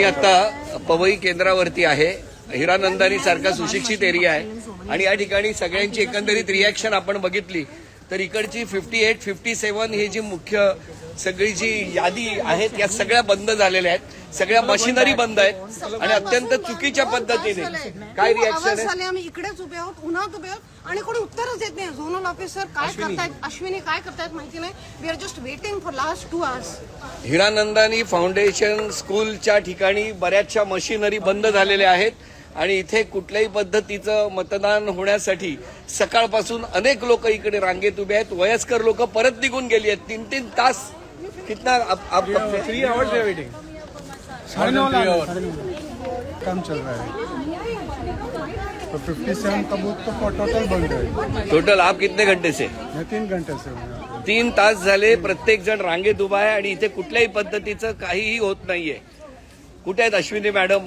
मी आता पवई केंद्रावरती आहे. हिरानंदानी सारखा सुशिक्षित एरिया आहे. आणि या ठिकाणी सगळ्यांची एकंदरीत रिॲक्शन आपण बघितली. तर इकडची फिफ्टी एट फिफ्टी सेवन ही जी मुख्य सगळी जी यादी आहेत या सगळ्या बंद झालेल्या आहेत. सगळ्या मशिनरी बंद आहेत. आणि अत्यंत चुकीच्या पद्धतीने. काय रिॲक्शन आहे? झाले आम्ही इकडेच उभे आहोत उन्हात उभे आहोत आणि कोणी उत्तरच देत नाही. झोनल ऑफिसर काय करतायत अश्विनी काय करतायत माहिती नाही. We are just waiting for last two hours Hiranandani foundation स्कूलच्या ठिकाणी बऱ्याचशा मशिनरी बंद झालेल्या आहेत. आणि इथे कुठल्याही पद्धतीचं मतदान होण्यासाठी सकाळपासून अनेक लोक इकडे रांगेत उभे आहेत. वयस्कर लोक परत निघून गेली आहेत. तीन तीन तास कितना आप, आप कब से? थ्री आवर्स है वेटिंग साढ़े नौ काम चल रहा है तो फिफ्टी सेवन का बूथ तो टोटल बंद है टोटल आप कितने घंटे से? मैं तीन घंटे से. हूँ। तीन तास झाले प्रत्येक जण रांगेत उभा आहे आणि इथे कुठल्याही पद्धतीचं काहीही होत नाहीये. कुठे आहेत Ashwini madam?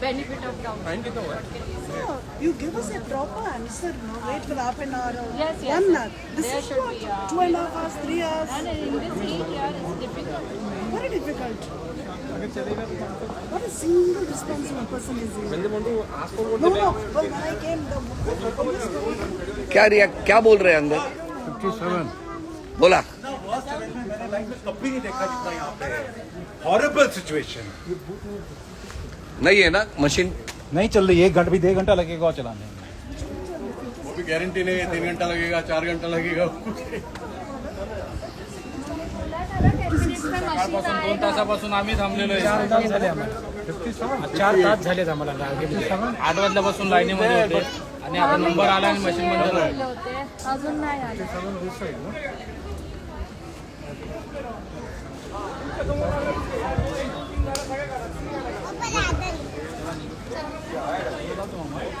benefit of doubt. fine कितना हुआ है? No, you give us a proper answer, no? Wait for half an hour or Yes, yes, one hour. This There is should what, be, uh, two and a half hours, three hours. And in this heat here it's difficult. Very difficult. अगर चलेगा तो Not a single responsible person is here. ask for No, no. Well, when I came, the police were क्या रिया क्या बोल रहे हैं अंदर fifty सेवन बोला मैंने लाइफ में कभी नहीं देखा जितना यहाँ पे हॉरेबल सिचुएशन नहीं है ना मशीन? नहीं चल रही है एक घंटा भी डेढ़ घंटा लगेगा और चलाने में। वो भी गारंटी नहीं है तीन घंटा लगेगा चार घंटा लगेगा दोन तासापासून आम्ही थांबलेलो आहे. चार तास झालेत आम्हाला आठ वाजल्यापासून लाईनीमध्ये होते. आणि आता नंबर आला आणि मशीन बंद झालं आले होते. अजून नाही आले. はい。